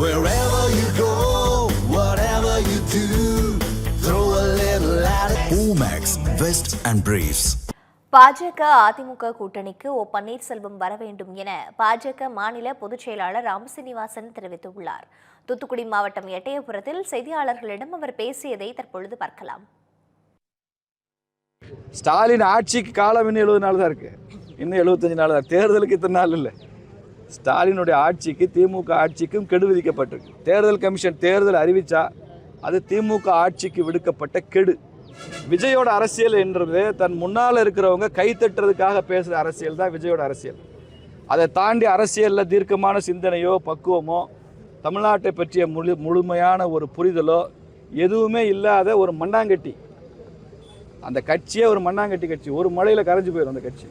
Wherever you go, whatever you do, throw a little at it. Omax, Vest and Briefs. பாஜக அதிமுக கூட்டணிக்கு ஓ பன்னீர்செல்வம் வர வேண்டும் என பாஜக மாநில பொதுச் செயலாளர் ராமசீனிவாசன் தெரிவித்துள்ளார். தூத்துக்குடி மாவட்டம் எட்டயபுரத்தில் செய்தியாளர்களிடம் அவர் பேசியதை தற்பொழுது பார்க்கலாம். ஸ்டாலின் ஆட்சிக்கு காலம் இன்னும் எழுபது நாள் தான் இருக்கு. இன்னும் எழுபத்தஞ்சு நாள் தான். தேர்தலுக்கு இத்தனை நாள் இல்லை. ஸ்டாலினுடைய ஆட்சிக்கு திமுக ஆட்சிக்கும் கெடு விதிக்கப்பட்டிருக்கு. தேர்தல் கமிஷன் தேர்தல் அறிவிச்சா அது திமுக ஆட்சிக்கு விடுக்கப்பட்ட கெடு. விஜயோட அரசியல் என்றது தன் முன்னால் இருக்கிறவங்க கை தட்டுறதுக்காக பேசுகிற அரசியல் தான் விஜயோட அரசியல். அதை தாண்டி அரசியலில் தீர்க்கமான சிந்தனையோ பக்குவமோ தமிழ்நாட்டை பற்றிய முழு முழுமையான ஒரு புரிதலோ எதுவுமே இல்லாத ஒரு மண்ணாங்கட்டி. அந்த கட்சியே ஒரு மண்ணாங்கட்டி கட்சி. ஒரு மழையில் கரைஞ்சு போயிடும் அந்த கட்சி.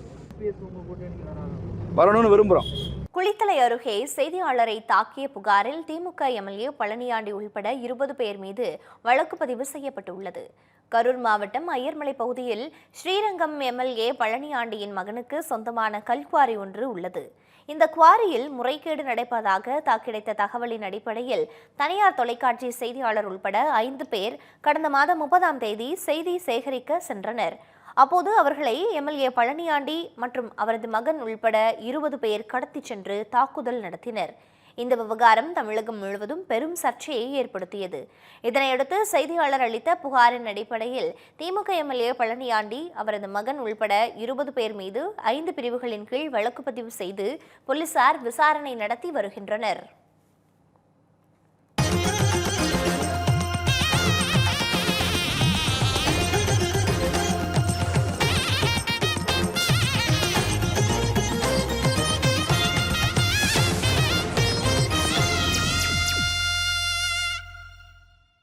வரணும்னு விரும்புகிறோம் குளித்தலை அருகே செய்தியாளரை தாக்கிய புகாரில் திமுக எம்எல்ஏ பழனியாண்டி உள்பட இருபது பேர் மீது வழக்கு பதிவு செய்யப்பட்டுள்ளது. கரூர் மாவட்டம் ஐயர்மலை பகுதியில் ஸ்ரீரங்கம் எம்எல்ஏ பழனியாண்டியின் மகனுக்கு சொந்தமான கல்குவாரி ஒன்று உள்ளது. இந்த குவாரியில் முறைகேடு நடப்பதாக தாக்கிடைத்த தகவலின் அடிப்படையில் தனியார் தொலைக்காட்சி செய்தியாளர் உள்பட ஐந்து பேர் கடந்த மாதம் முப்பதாம் தேதி செய்தி சேகரிக்க சென்றனர். அப்போது அவர்களை எம்எல்ஏ பழனியாண்டி மற்றும் அவரது மகன் உள்பட இருபது பேர் கடத்திச் சென்று தாக்குதல் நடத்தினர். இந்த விவகாரம் தமிழகம் முழுவதும் பெரும் சர்ச்சையை ஏற்படுத்தியது. இதனையடுத்து செய்தியாளர் அளித்த புகாரின் அடிப்படையில் திமுக எம்எல்ஏ பழனியாண்டி அவரது மகன் உள்பட இருபது பேர் மீது ஐந்து பிரிவுகளின் கீழ் வழக்கு பதிவு செய்து போலீசார் விசாரணை நடத்தி வருகின்றனர்.